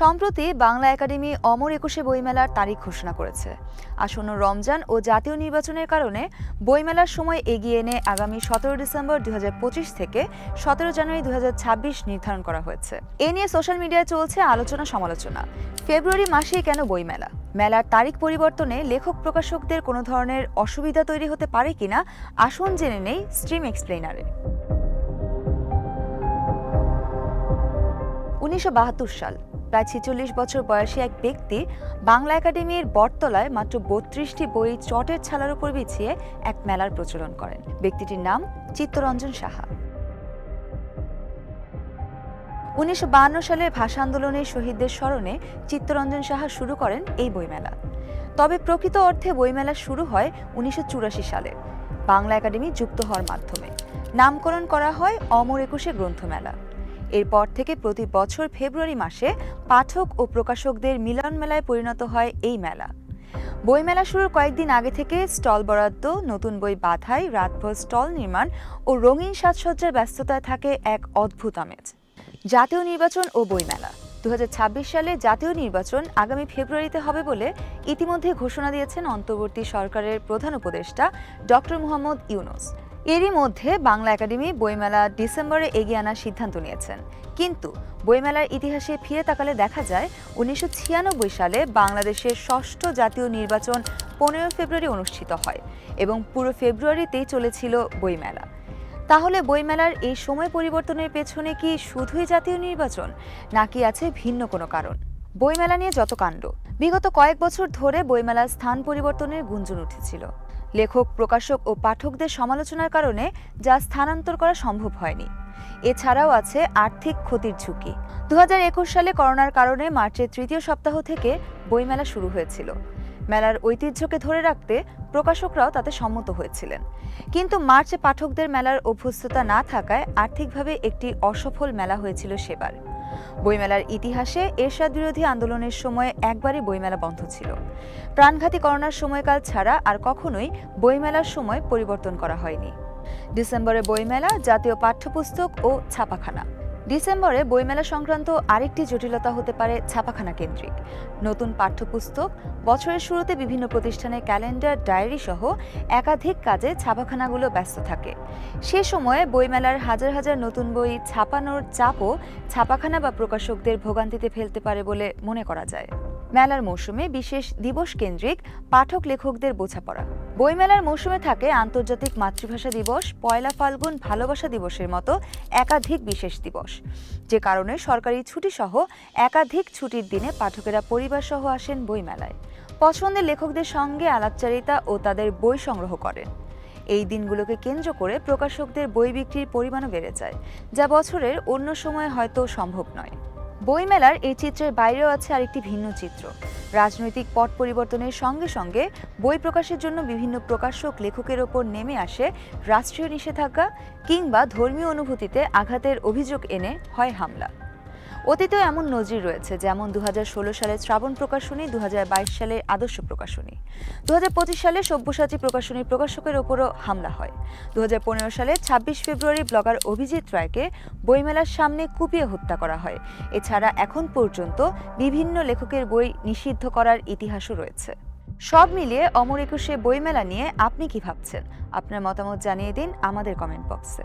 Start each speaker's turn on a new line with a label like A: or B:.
A: সম্প্রতি বাংলা একাডেমি অমর একুশে বইমেলার তারিখ ঘোষণা করেছে। আসন্ন রমজান ও জাতীয় নির্বাচনের কারণে বইমেলার সময় এগিয়ে এনে আগামী সতেরো ডিসেম্বর দুই থেকে সতেরো জানুয়ারি দু হাজার ছাব্বিশ নির্ধারণ করা হয়েছে। এ নিয়ে সোশ্যাল মিডিয়ায় চলছে আলোচনা সমালোচনা। ফেব্রুয়ারি মাসেই কেন বইমেলা? মেলার তারিখ পরিবর্তনে লেখক প্রকাশকদের কোনো ধরনের অসুবিধা তৈরি হতে পারে কিনা আসুন জেনে নেই স্ট্রিম এক্সপ্লেনারে উনিশশো বাহাত্তর সাল। প্রায় ছেচল্লিশ বছর বয়সী এক ব্যক্তি বাংলা একাডেমির বটতলায় মাত্র বত্রিশটি বই চটের ছালার উপর বিছিয়ে এক মেলার প্রচলন করেন। ব্যক্তিটির নাম চিত্তরঞ্জন সাহা। উনিশশো সালে ভাষা আন্দোলনের শহীদদের স্মরণে চিত্তরঞ্জন সাহা শুরু করেন এই বইমেলা। তবে প্রকৃত অর্থে বইমেলা শুরু হয় উনিশশো চুরাশি সালে। বাংলা একাডেমি যুক্ত হওয়ার মাধ্যমে। নামকরণ করা হয় অমর একুশে গ্রন্থমেলা। এরপর থেকে প্রতি বছর ফেব্রুয়ারি মাসে পাঠক ও প্রকাশকদের মিলন মেলায় পরিণত হয় এই মেলা। বইমেলা শুরুর কয়েকদিন আগে থেকে স্টল বরাদ্দ, নতুন বই বাধাই, রাতভর স্টল নির্মাণ ও রঙিন সাজসজ্জার ব্যস্ততায় থাকে এক অদ্ভুত আমেজ। জাতীয় নির্বাচন ও বইমেলা দু হাজার ছাব্বিশ সালে জাতীয় নির্বাচন আগামী ফেব্রুয়ারিতে হবে বলে ইতিমধ্যে ঘোষণা দিয়েছেন অন্তর্বর্তী সরকারের প্রধান উপদেষ্টা ডক্টর মোহাম্মদ ইউনুস। এরই মধ্যে বাংলা একাডেমি বইমেলা ডিসেম্বরে এগিয়ে আনার সিদ্ধান্ত নিয়েছেন। কিন্তু বইমেলার ইতিহাসে ফিরে তাকালে দেখা যায়, উনিশশো ছিয়ানব্বই সালে বাংলাদেশের ষষ্ঠ জাতীয় নির্বাচন পনেরো ফেব্রুয়ারি অনুষ্ঠিত হয় এবং পুরো ফেব্রুয়ারিতেই চলেছিল বইমেলা। তাহলে বইমেলার এই সময় পরিবর্তনের পেছনে কি শুধুই জাতীয় নির্বাচন, নাকি আছে ভিন্ন কোনো কারণ? বইমেলা নিয়ে যত কাণ্ড। বিগত কয়েক বছর ধরে বইমেলার স্থান পরিবর্তনের গুঞ্জন উঠেছিল। লেখক, প্রকাশক ও পাঠকদের সমালোচনার কারণে যা স্থানান্তর করা সম্ভব হয়নি। এছাড়াও আছে আর্থিক ক্ষতির ঝুঁকি। দু হাজার একুশ সালে করোনার কারণে মার্চের তৃতীয় সপ্তাহ থেকে বইমেলা শুরু হয়েছিল। মেলার ঐতিহ্যকে ধরে রাখতে প্রকাশকরাও তাতে সম্মত হয়েছিলেন। কিন্তু মার্চে পাঠকদের মেলার অভ্যস্ততা না থাকায় আর্থিকভাবে একটি অসফল মেলা হয়েছিল সেবার। বইমেলার ইতিহাসে এরশাদ বিরোধী আন্দোলনের সময় একবারই বইমেলা বন্ধ ছিল। প্রাণঘাতী করোনার সময়কাল ছাড়া আর কখনোই বইমেলার সময় পরিবর্তন করা হয়নি। ডিসেম্বরে বইমেলা, জাতীয় পাঠ্যপুস্তক ও ছাপাখানা। ডিসেম্বরে বইমেলা সংক্রান্ত আরেকটি জটিলতা হতে পারে ছাপাখানা কেন্দ্রিক। নতুন পাঠ্যপুস্তক, বছরের শুরুতে বিভিন্ন প্রতিষ্ঠানে ক্যালেন্ডার, ডায়েরি সহ একাধিক কাজে ছাপাখানাগুলো ব্যস্ত থাকে। সে সময়ে বইমেলার হাজার হাজার নতুন বই ছাপানোর চাপও ছাপাখানা বা প্রকাশকদের ভোগান্তিতে ফেলতে পারে বলে মনে করা যায়। মেলার মৌসুমে বিশেষ দিবস কেন্দ্রিক পাঠক লেখকদের বোঝাপড়া। বইমেলার মৌসুমে থাকে আন্তর্জাতিক মাতৃভাষা দিবস, পয়লা ফাল্গুন ভালোবাসা দিবসের মতো একাধিক বিশেষ দিবস। যে কারণে সরকারি ছুটি সহ একাধিক ছুটির দিনে পাঠকেরা পরিবার সহ আসেন বইমেলায়। পছন্দের লেখকদের সঙ্গে আলাপচারিতা ও তাদের বই সংগ্রহ করেন। এই দিনগুলোকে কেন্দ্র করে প্রকাশকদের বই বিক্রির পরিমাণও বেড়ে যায়, যা বছরের অন্য সময়ে হয়তো সম্ভব নয়। বইমেলার এই চিত্রের বাইরেও আছে আরেকটি ভিন্ন চিত্র। রাজনৈতিক পট পরিবর্তনের সঙ্গে সঙ্গে বই প্রকাশের জন্য বিভিন্ন প্রকাশক লেখকের ওপর নেমে আসে রাষ্ট্রীয় নিষেধাজ্ঞা কিংবা ধর্মীয় অনুভূতিতে আঘাতের অভিযোগ এনে হয় হামলা। অতীতেও এমন নজির রয়েছে, যেমন দু সালের শ্রাবণ প্রকাশনী দু সালের আদর্শ প্রকাশনী। দুহাজার পঁচিশ সালে সব্যসাচী প্রকাশনী প্রকাশকের ওপরও হামলা হয়। দুহাজার পনেরো সালে ছাব্বিশ ফেব্রুয়ারি ব্লগার অভিজিৎ রায়কে বইমেলার সামনে কুপিয়ে হত্যা করা হয়। এছাড়া এখন পর্যন্ত বিভিন্ন লেখকের বই নিষিদ্ধ করার ইতিহাসও রয়েছে। সব মিলিয়ে অমর একুশে বইমেলা নিয়ে আপনি কি ভাবছেন? আপনার মতামত জানিয়ে দিন আমাদের কমেন্ট বক্সে।